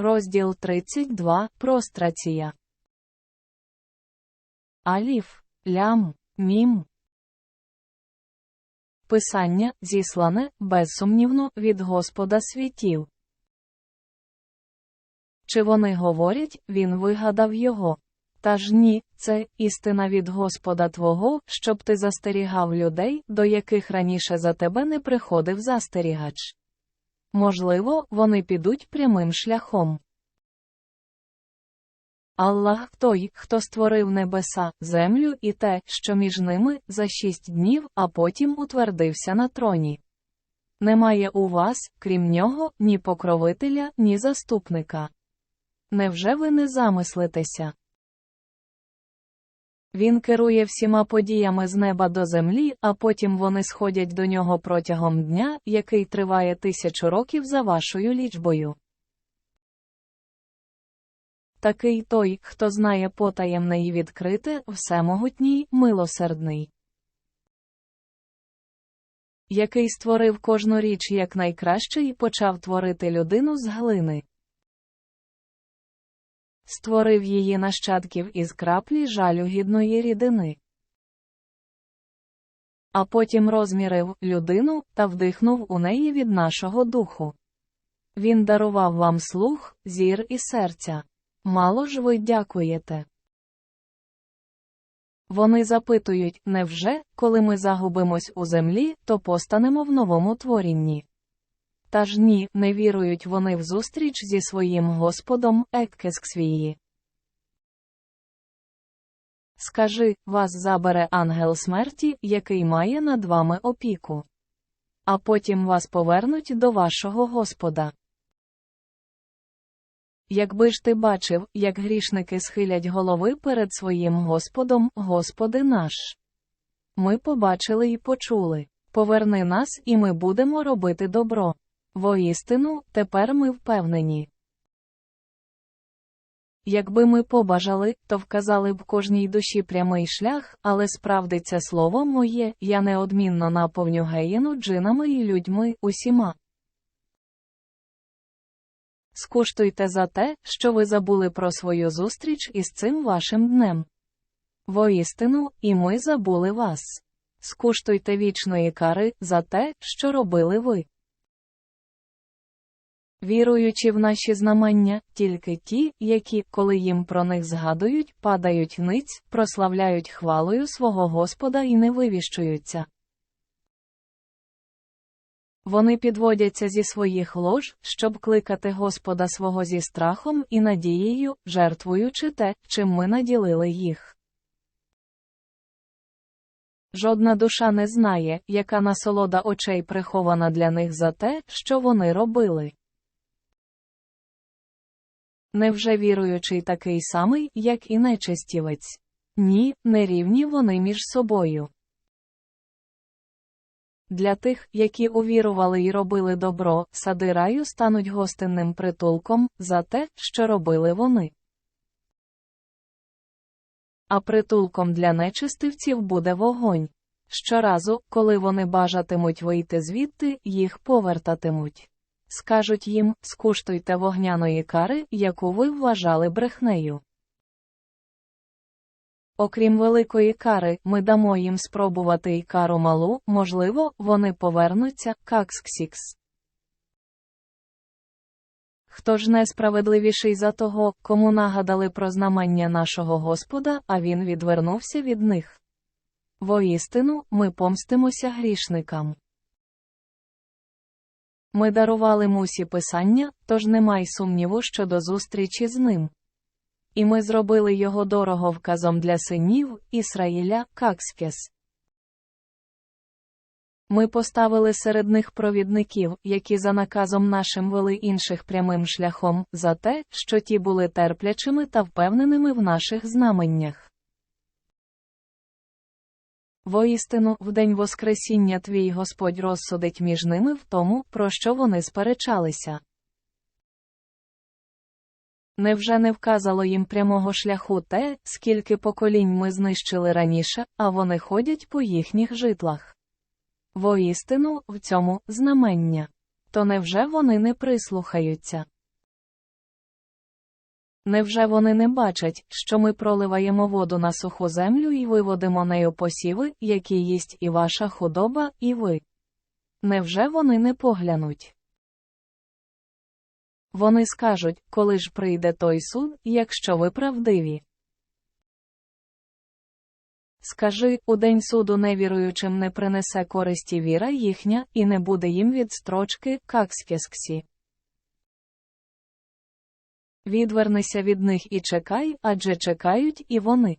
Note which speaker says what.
Speaker 1: Розділ 32 Прострація. Аліф, лям, мім. Писання, зіслане, безсумнівно, від Господа світів. Чи вони говорять, він вигадав його? Та ж ні, це істина від Господа Твого, щоб ти застерігав людей, до яких раніше за тебе не приходив застерігач. Можливо, вони підуть прямим шляхом. Аллах той, хто створив небеса, землю і те, що між ними, за шість днів, а потім утвердився на троні. Немає у вас, крім нього, ні покровителя, ні заступника. Невже ви не замислитеся? Він керує всіма подіями з неба до землі, а потім вони сходять до нього протягом дня, який триває тисячу років за вашою лічбою. Такий той, хто знає потаємне і відкрите, всемогутній, милосердний. Який створив кожну річ якнайкраще і почав творити людину з глини. Створив її нащадків із краплі жалюгідної рідини. А потім розмірив людину та вдихнув у неї від нашого духу. Він дарував вам слух, зір і серця. Мало ж ви дякуєте. Вони запитують, невже, коли ми загубимось у землі, то постанемо в новому творінні. Та ж ні, не вірують вони в зустріч зі своїм Господом, Еккесксвії. Скажи, вас забере ангел смерті, який має над вами опіку. А потім вас повернуть до вашого Господа. Якби ж ти бачив, як грішники схилять голови перед своїм Господом, Господи наш. Ми побачили і почули. Поверни нас, і ми будемо робити добро. Воістину, тепер ми впевнені. Якби ми побажали, то вказали б кожній душі прямий шлях, але справдиться слово моє, я неодмінно наповню геїну джинами і людьми усіма. Скуштуйте за те, що ви забули про свою зустріч із цим вашим днем. Воістину, і ми забули вас. Скуштуйте вічної кари за те, що робили ви. Віруючи в наші знамення, тільки ті, які, коли їм про них згадують, падають ниць, прославляють хвалою свого Господа і не вивіщуються. Вони підводяться зі своїх лож, щоб кликати Господа свого зі страхом і надією, жертвуючи те, чим ми наділили їх. Жодна душа не знає, яка насолода очей прихована для них за те, що вони робили. Невже віруючий такий самий, як і нечестівець? Ні, не рівні вони між собою. Для тих, які увірували і робили добро, сади раю стануть гостинним притулком за те, що робили вони. А притулком для нечистивців буде вогонь. Щоразу, коли вони бажатимуть вийти звідти, їх повертатимуть. Скажуть їм, скуштуйте вогняної кари, яку ви вважали брехнею. Окрім великої кари, ми дамо їм спробувати й кару малу, можливо, вони повернуться, каксксікс. Хто ж несправедливіший за того, кому нагадали про знамення нашого Господа, а він відвернувся від них? Воістину, ми помстимося грішникам. Ми дарували мусі писання, тож немає сумніву щодо зустрічі з ним. І ми зробили його дорого вказом для синів Ісраїля Какспіс. Ми поставили серед них провідників, які за наказом нашим вели інших прямим шляхом, за те, що ті були терплячими та впевненими в наших знаменнях. Воістину, в день Воскресіння твій Господь розсудить між ними в тому, про що вони сперечалися. Невже не вказало їм прямого шляху те, скільки поколінь ми знищили раніше, а вони ходять по їхніх житлах? Воістину, в цьому знамення. То невже вони не прислухаються? Невже вони не бачать, що ми проливаємо воду на суху землю і виводимо нею посіви, які їсть і ваша худоба, і ви? Невже вони не поглянуть? Вони скажуть, коли ж прийде той суд, якщо ви правдиві. Скажи, у день суду невіруючим не принесе користі віра їхня, і не буде їм відстрочки, какскесксі. Відвернися від них і чекай, адже чекають і вони.